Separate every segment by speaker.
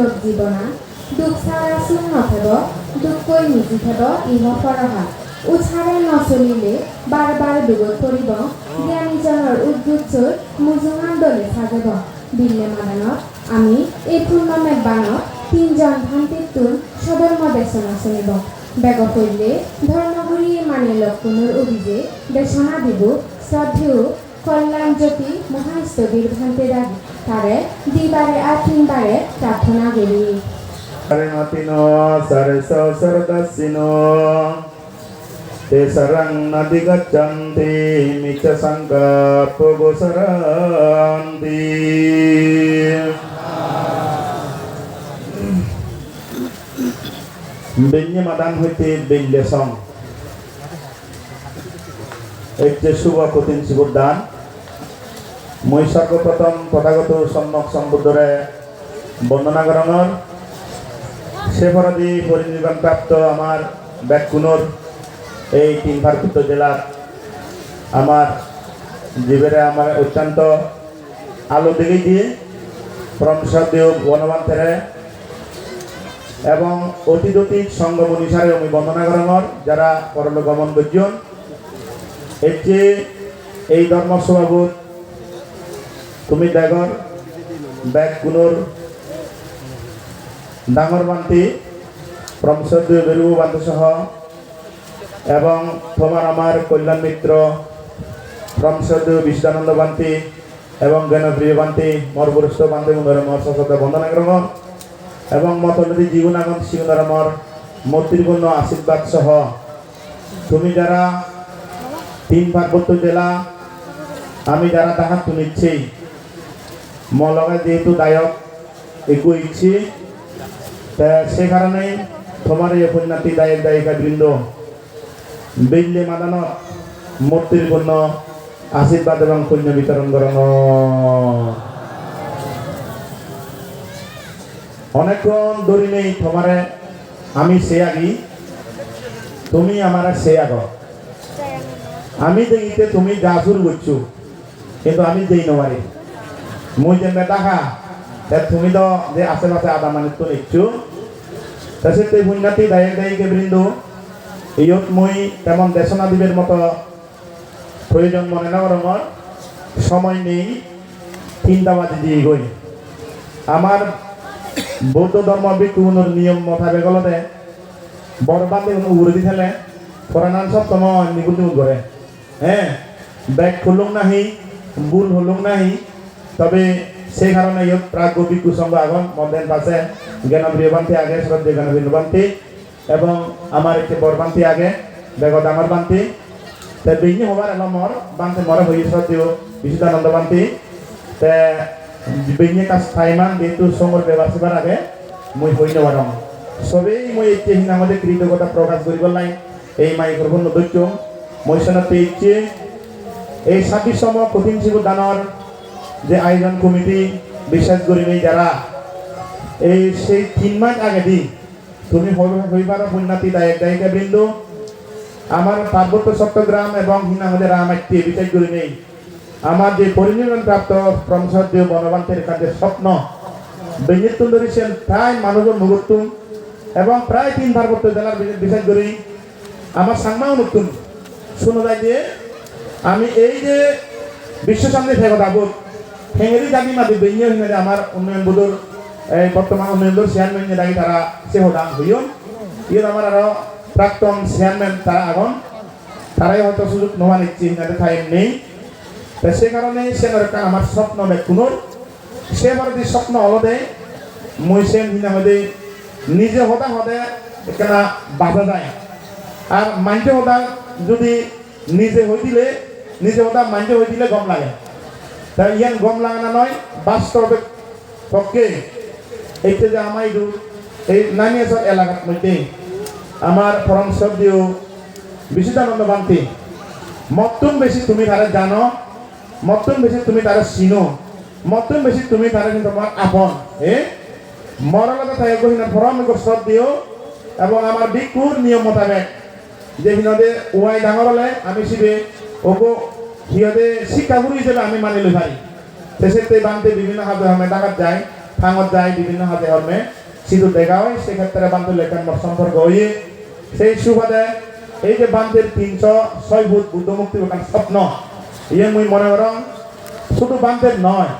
Speaker 1: লোক জীৱনা, দুখ চাৰা চোন নথব নিজি থব ইহ পৰহা। উছাৰে নচলিলে বাৰ বাৰ দুগত পৰিব জ্ঞানীজনৰ উদ্যোগযোৰ মুজুঙান দলে সাজব বিল্লে মাদানত আমি এই পূৰ্ণমে বানত তিনজন ভান্তিটোৰ সদৰ্ম দেশনা শুনিব বেগ কৰিলে ধৰ্মগুৰি মানে লক্ষণৰ অভিজে দেশনা দিব শ্ৰদ্ধেয় কল্যাণ জ্যোতি মহাস্তবীর ভান্তে দাবি তারে দিবারে আর তিনবারে প্রার্থনা করি
Speaker 2: Parimatino sarso sardasino Te sarang nadigachanti micha sangka pogo saranti বেঞ্জে মাদান হইতে বেঞ্জে সং একটি শুভ কঠিন শিবর দান মই সর্বপ্রথম তথাগত সম্যক সম্বুদ্ধরে বন্দনা গ্রহণর সেফরাদি পরিনির্বাণ প্রাপ্ত আমার ব্যাকুনোর এই তিন ভারপুত্র জেলার আমার জীবের আমার অত্যন্ত আলো দিকে দিয়ে বনবান তেরে এবং অতীত অতীত সঙ্গ অনুসারে আমি বন্দনা গ্রহণর যারা পরল গমন করছেন এর চেয়ে এই ধর্ম সভাবোধ তুমি ড্যাগর ব্যাগ কুনোর, ডাঙর বান্তি প্রমসদীয় বেরুবু বান্তি সহ, এবং তোমার আমার কল্যাণ মিত্র প্রমসদীয় বিশ্বানন্দ বান্তি এবং জ্ঞানপ্রিয় বান্তি মর বরিষ্ঠ বান্তি মুন্দরে মর বন্দনা গ্রহণ, এবং মতনদী জীবনাগম সিংহর মর মূর্তিপূর্ণ আশীর্বাদ সহ, তুমি যারা তিন পার্বত্য জেলা, আমি যারা তাহার তুলিচ্ছি মলগা যেহেতু দায়ক একু ইচ্ছি, তা সে কারণে তোমার এই কন্যাটি দায়ক দায়িকা বৃন্দ, বিল্লে মাদানত মূর্তির পূর্ণ, আশীর্বাদ এবং পুণ্য বিতরণ করণ অনেকক্ষণ দূরি নেই তোমারে, আমি সে আগি, তুমি আমার সে আগ। আমি দেখিতে তুমি শুরু করছ, কিন্তু আমি দেই নমারি মই যেনে দেখা তুমি তো যে আশেপাশে আদা মানে তো নিচ্ছু। তাছে তে বুন্নাতি দায়ক দায়িকে বৃন্দ। ইয়ত মই তেমন দেশনা দিবের মতো প্রয়োজন মনে না রঙর সময় নেই, তিনটা বাজে দিয়ে গই। আমার বৌদ্ধ ধর্ম বিকুনের নিয়ম মোতাবেক হলতে বরবাদে উড়ে দি ফেলে ফরানান সব সময় নিগুল করে। হ্যাঁ ব্যাগ খুলুং নাহি, বুল হলুং নাহি তবে সেই কারণে ইয়ত প্রাগ গোপী কুসঙ্গ আগন মন্দেন পাশে জ্ঞানপ্রিয় বান্তি আগে শ্রদ্ধে বান্তি এবং আমার একটি বরবান্তি আগে, বেগত আমার বান্তি। তে বিঘ্নি হবার এলো মর বান্তি মরে হই শ্রদ্ধেয় বিশুদ্ধানন্দ বান্তি। তে বিঘ্নি কাজ ফাইমান যেহেতু সঙ্গর ব্যবহার সেবার আগে, মই হই নবারম সবেই মই এতিয়া মধ্যে কৃতজ্ঞতা প্রকাশ করিব লাই। এই মাইক্রোফোন নদৈত্য মই সেনাতে ইচ্ছে এই ছাব্বিশতম কঠিন শিশু দানৰ যে আয়োজন কমিটি বিশ্বাস করি নেই যারা, এই সেই তিন মাস আগে দি তুমি হইবার পুণ্যাতি দায়ক দায়িকা বৃন্দ, আমার পার্বত্য চট্টগ্রাম এবং হিনামদে রামাইতে বিচার করি নেই আমার যে পরিনির্মাণ প্রাপ্ত প্রমসদ্য বনবান্তের কাজে স্বপ্ন বেঞ্জিতুন ধরেছেন প্রায় মানুষের মুহূর্তুম এবং প্রায় তিন পার্বত্য জেলার বিচার করি আমার সাংমাও নতুন শুনো যায় যে আমি এই যে বিশ্ব সামনে ফেরত হেঙেরি দাবি মাদি বেঞ্জে হিনারে আমার উন্নয়ন এই বর্তমান উন্নয়ন বোধ চেয়ারম্যান দাবি তারা সে হদাম হইয়ন ইয়ে আমার আরও প্রাক্তন চেয়ারম্যান তারা আগন। তারাই হয়তো সুযোগ নোয়া নিচ্ছে হিনারে টাইম নেই। সে কারণে সে আমার স্বপ্ন বেকুনোর সে ভারতীয় স্বপ্ন হলদে মই সেন হিনা হদে নিজে হদা হদে এখানে বাধা যায়। আর মানতে হদা যদি নিজে হই দিলে, নিজে হদা মানতে হই দিলে গম লাগে। তা ইয়ান গম লাগে না নয়, বাস্তবে পক্ষে এইটা যে আমার এই নানিয়াসর এলাকার মধ্যে আমার পরম শ্রদ্ধেয় বিশুদ্ধানন্দ বান্তি মতন বেশি তুমি তারা জানো মতন বেশি তুমি তারা চিনো মতন বেশি তুমি তারা কিন্তু আমার আপন এ মরলতা তাই গহিনা ফরম শ্রদ্ধেয় এবং আমার বিকুর নিয়ম মোতাবেক। যে সিহঁতে ওয়াই ডাঙৰ হ'লে আমি শিবে ওকো সিহঁতে শিক্ষাগুৰু হিচাপে আমি মানি লৈ পাৰি তেখেতে বানতে বিভিন্ন সাধু সময় ডাকাত যায় থাঙত যায়, বিভিন্ন হাতে হর্মে সিধু দেখা হয়। সেক্ষেত্রে বান্ধব লেখান সম্পর্ক হয়ে সেই সুবাদে এই যে বান্ধের তিনশো ছয় ভূত বুদ্ধ মুক্তি ওখান স্বপ্ন ইয়ে মুই মনে করম শুধু বান্ধের নয়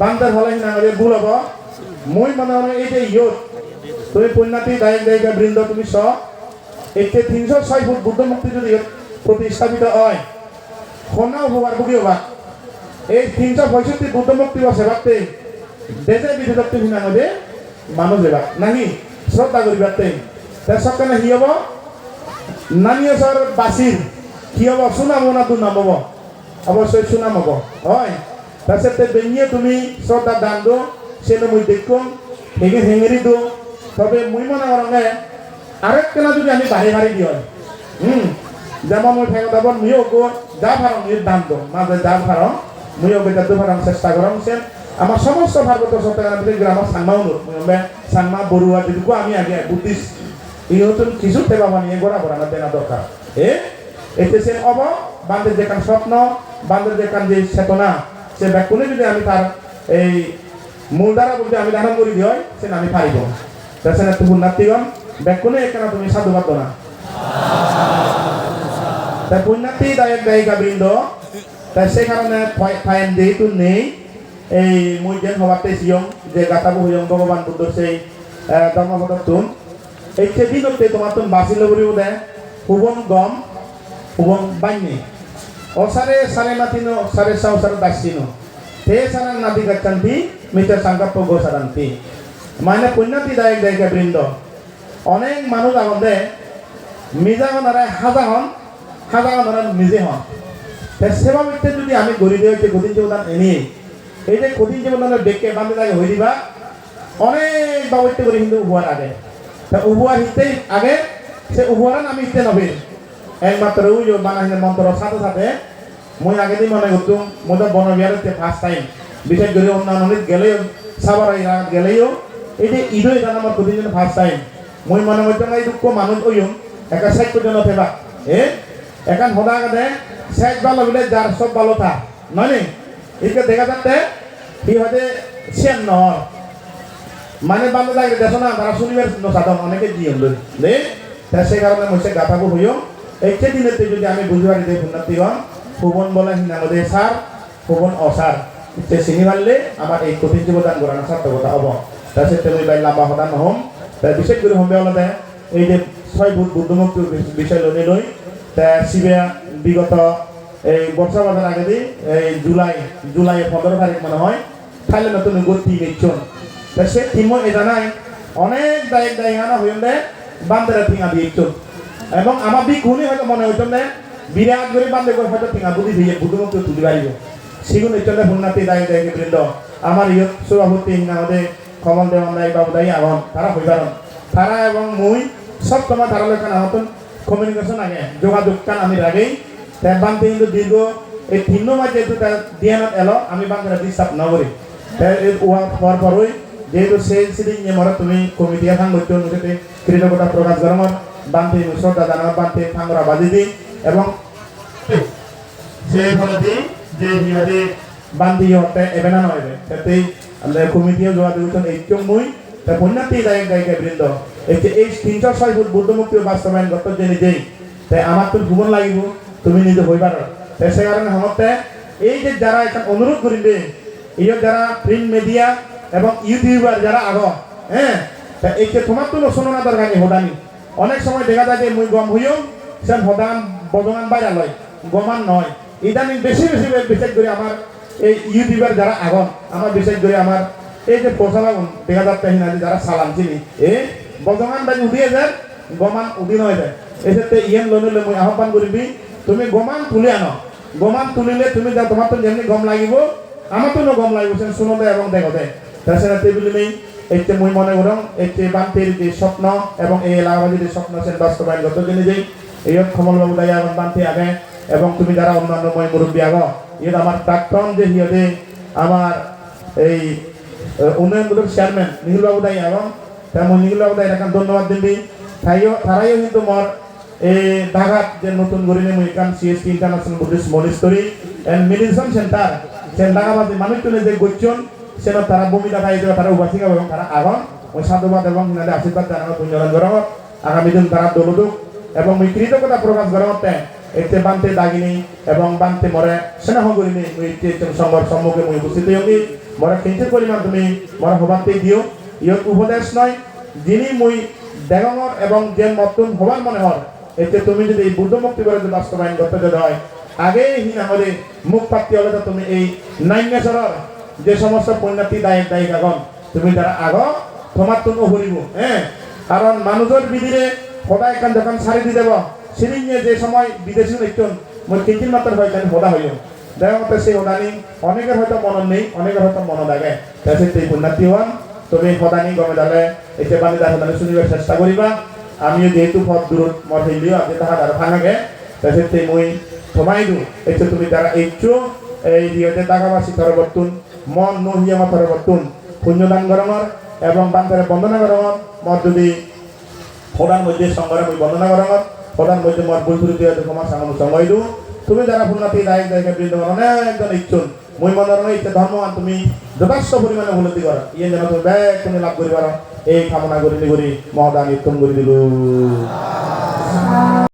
Speaker 2: বান্ধের হলে না হলে ভুল হব। মুই মনে হয় এই যে ইয়ত, তুমি পুণ্যাতি, দায়ক, দায়িকা, বৃন্দ, তুমি স এই যে তিনশো ছয় ফুট বুদ্ধ মুক্তি যদি প্রতিস্থাপিত হয় খনাও হবার বুকি হবা? এই তিনশো পঁয়ষট্টি বুদ্ধ মুক্তি বসে ভাবতে দেশে বিধেদত্তি হিনা নদে মানুষ এবার নাহি শ্রদ্ধা করি ভাবতে তার সকালে হি হব? নানিয় সর বাসির কি হব? সুনাম না দু নাম হব। অবশ্যই সুনাম হব। হয়। তাৰপিছতে বেঙিয়ে তুমি শ্ৰদ্ধা দান দো সেটা মুই দেখুন হেঙে হেঙেরি দো। তবে মুই মনে করলে আরেক কেনা যদি আমি বাড়ি বাড়ি দিও। হুম যেমন মুই ফেঙ্গা দাবন মুইও গো যা ফারং এর দান দো মাঝে যা ফারং মুইও বেটা দু চেষ্টা করম সে আমার সমস্ত ভারত সরকার ভিতরে গ্রামের সাংমাও নো মুই সাংমা, বড়ুয়া যেটুকু আমি আগে বুদ্ধিস্ট এই নতুন কিছু সেবা বানিয়ে গোড়া গোড়া না দেনা দরকার। এ, এতে সে অব বান্ধের যেখান স্বপ্ন বান্ধের যেখান যে চেতনা, সে ব্যাকুণে যদি আমি তার এই মূল দ্বারা বলতে আমি ধারণ করি দিই সে আমি পারিব। তাছাড়া তুমি পুণ্যার্থীগণ ব্যাকুণে এখানে তুমি সাধুবাদ না। তাই পুণ্যার্থী দায়ক দায়িকা বৃন্দ তাই সেই কারণে ফাইন যেহেতু নেই এই মুই যেন হবাতে সিয়ং যে গাতাবু হইয়ং ভগবান বুদ্ধ সেই ধর্মপদতুন এই সেদিনতে তোমার তুন বাঁচিল বুলিও দে হুবং গম হুবং বান্যে অসারে সারে মাতিনো সারে সাও সারে দাসিনো তে সারান নাদি গচ্ছন্তি মিটার সংকল্প গোসারান্তি মানে পুণ্যাতি দায়ক দায়িকা বৃন্দ অনেক মানুষ আগতে মিজা হনারে হাজা হন হাজা হনারে নিজে হন তে সেবা মিত্রে যদি আমি দিয়ে হচ্ছে গতিন জীবদান এনে এই যে গতিন জীবদানের বেগকে বান্ধে লাগে হয়ে দিবা। অনেক বাবৈত্য করে কিন্তু উভয়ার আগে তা উভয়ার হিতে আগে, সে উভয়ার আমি হিতে নবীন একমাত্র ওই যে বানাহিনের মন্ত্রের সাথে সাথে মই আগে দিন মনে করতুম মই তো বনবিহারের ফার্স্ট টাইম বিশেষ করে অন্যান্য গেলেও সাবার গেলেও এই যে ঈদও এটা আমার প্রতিদিন ফার্স্ট টাইম মই মনে করতাম এই দুঃখ মানুষ ওইম একা পর্যন্ত থেবা এ এখান হদা কাটে সাইড ভালো বলে যার সব ভালো থা নয় নি দেখা যাচ্ছে, কি হতে সেন নহর। মানে বান্ধব লাগে দেখো না, তারা শুনিবার সাধন, অনেকে দিয়ে দে তা সেই কারণে মই গাথাবো হইও। এইটা দিনেতে যদি আমি বুঝবার দিই পুণ্যার্থীগণ ভুবন বলে হিনামদে সার ভুবন অসার। ইচ্ছে চিনি পারলে আমার এই কঠিন জীবদান করানো সার্থকতা হব। তাৰপিছত তুমি বাই লাম্বা সদান নহম। তাৰ বিশেষ কৰি সম্ভৱ হ'লে এই যে ছয় ভূত বুদ্ধমুক্তিৰ বিষয় লৈ লৈ তা বিগত এই বর্ষা বাজার আগে দি এই জুলাই জুলাই পনেরো তারিখ মনে হয় তাহলে নতুন গতি নিচ্ছন। সে টিমও এটা নাই অনেক দায়িক দায়িকানা হইলে বান্ধেরা ঠিঙা দিয়েছন এবং আমার বি খুনি হয়তো মনে হইতো না বিরাট করে বান্দে করে হয়তো ঠিঙা বুদ্ধি দিয়ে বুদ্ধমুক্তি তুলি পারিব সিগুন ইচ্ছলে ভুলনাতি দায়ী দায়ী বৃন্দ। আমার ইয়ত সভাপতি হিনামদে কমল দেওয়ান দায়ী বাবু দায়ী আগন তারা হইবারন তারা এবং মুই সব সময় তারা লেখান আহতন কমিউনিকেশন আগে, যোগাযোগ কান আমি রাগেই তাই বান্ধে কিন্তু দীর্ঘ এই তিন মাস যেহেতু তার এলো, আমি বান্ধে ডিস্টার্ব নকরি তাই এই ওয়া হওয়ার পরই যেহেতু সেই সিদিন যে মরা তুমি কমিটি এখন করতে অনুসারে কৃতজ্ঞতা প্রকাশ করার বান্ধে শ্রদ্ধা জানার বান্ধে ফাঙ্গরা বাজি দিই এবং সেই ফলতে যে সিহঁতে বান্ধি সিহঁতে এবেনা নহয় তাতে কমিটিও যোগাযোগ এইটো মই পুণ্যাতি দায়ক দায়িকা বৃন্দ এতিয়া এই তিনিশ ছয় ফুট বুদ্ধমুক্তি বাস্তবায়ন গত যে নিজেই। তাই আমার তো ভুবন লাগিব, তুমি নিজে হইবার তাই সে কারণে আমাতে এই যে যারা এখন অনুরোধ করিবে এই যারা প্রিন্ট মিডিয়া এবং ইউটিউবার যারা আগ হ্যাঁ তা এই যে তোমার তো শোনো দরকার নেই হোদানি অনেক সময় দেখা যায় যে মুই গম হইও সে হদান বদনান বাইরা লয় গমান নয় ইদানিং বেশি বেশি বিশেষ করে আমার এই ইউটিউবার যারা আগন আমার বিশেষ করে আমার এই যে প্রচারাগুন দেখা যাচ্ছে যারা সালাম চিনি, এ বদনান বাজি উঠিয়ে যায় গমান উদি নয় যায় এক্ষেত্রে ইয়েন লোনলে মই আহ্বান করিবি তুমি গমান তুলে আনো। গমান তুলিলে তুমি যা তোমার তো যেমনি গম লাগিব আমার তো গম লাগিব সে শুনোতে এবং দেখোতে। তাছাড়া টেবিল নেই এতে মই মনে করম এতে বান্তির যে স্বপ্ন এবং এই এলাকাবাদীর যে স্বপ্ন সেন বাস্তবায়ন গত দিনে যেই এই কমল বাবু দায় এবং বান্তি আগে এবং তুমি যারা অন্যান্য মই মুরব্বী আগ ইয়ে আমার প্রাক্তন যে হিয়তে আমার এই উন্নয়নমূলক চেয়ারম্যান বাবু দাই এবং নিখিল বাবু দাই এখন ধন্যবাদ দিবি। তাইও তারাইও কিন্তু মর। এই ঢাকাত যে নতুন গরিনে মই কাম CST international Buddhist monastery and meditation centre Sen ঢাকাবাসী মানুষ তুলে যে গচ্ছন সেন তারা ভূমিকা পাই দেবে, তারা উপাসিকা এবং তারা আগন ওই সাধুবাদ এবং হিনাদের আশীর্বাদ জানানো পুঞ্জরণ গরম আগামী দিন তারা দলুদুক। এবং ওই কৃতজ্ঞতা প্রকাশ গরমতে এতে বানতে দাগিনি এবং বানতে মরে স্নেহ করিনি। ওই সংঘর সম্মুখে মই উপস্থিত হই মরে কিঞ্চিত পরিমাণ তুমি মরে হবাতে দিও। ইয়ত উপদেশ নয় যিনি মই দেগঙর এবং যে মতন হবার মনে হয় এতে তুমি যদি এই বুদ্ধ মুক্তি করে বাস্তবায়ন করতে যদি হয় আগে হি না হলে মুখ পাতি হলে তো তুমি এই নাইন্যাচৰৰ যে সমস্ত পুণ্যার্থী দায়িক দায়িক আগন তুমি তারা আগ তোমার তুমি ভরিব হ্যাঁ কারণ মানুষের বিধিরে সদায় এখন যখন সারি দি দেব সিরিং যে সময় বিদেশি নৃত্যন, মই কেজির মাত্র হয় কেন হোদা হইল দেখা মতে সেই হোদানি অনেকের হয়তো মনত নেই অনেকের হয়তো মনে থাকে তাই সেই পুণ্যার্থী হন তুমি সদানি গমে দালে এতিয়া বানি দা সদানি শুনিবার চেষ্টা করিবা। আমিও যেহেতু পথ দূরত মত হইলিও আপনি তাহার আর ভাঙাগে তাই মই থমাই দিওঁ। এতিয়া তুমি তারা এইটো এই দিয়তে টাকাবাসী থরবর্তুন, মন নহিয়ামা থরবর্তুন, পুণ্যদান গরমর এবং বান্তারে বন্দনা গরমর মত যদি সদার মধ্যে সংগ্রাম মই বন্দনা গরমর সদার মধ্যে ভুল ত্রুটি হয়তো ক্ষমা সামান্য সময় দিওঁ। তুমি যারা পুণ্যাতি দায়ক দায়িকা বৃন্দগণ অনেকজন ইচ্ছুন। মই মনৰ এতিয়া ধৰ্ম তুমি যথেষ্ট পৰিমাণে উন্নতি কৰা ইয়ে যেন তুমি বেগ তুমি লাভ পাৰা এই কামনা কৰি কৰি মহদান উত্তম কৰি দিলোঁ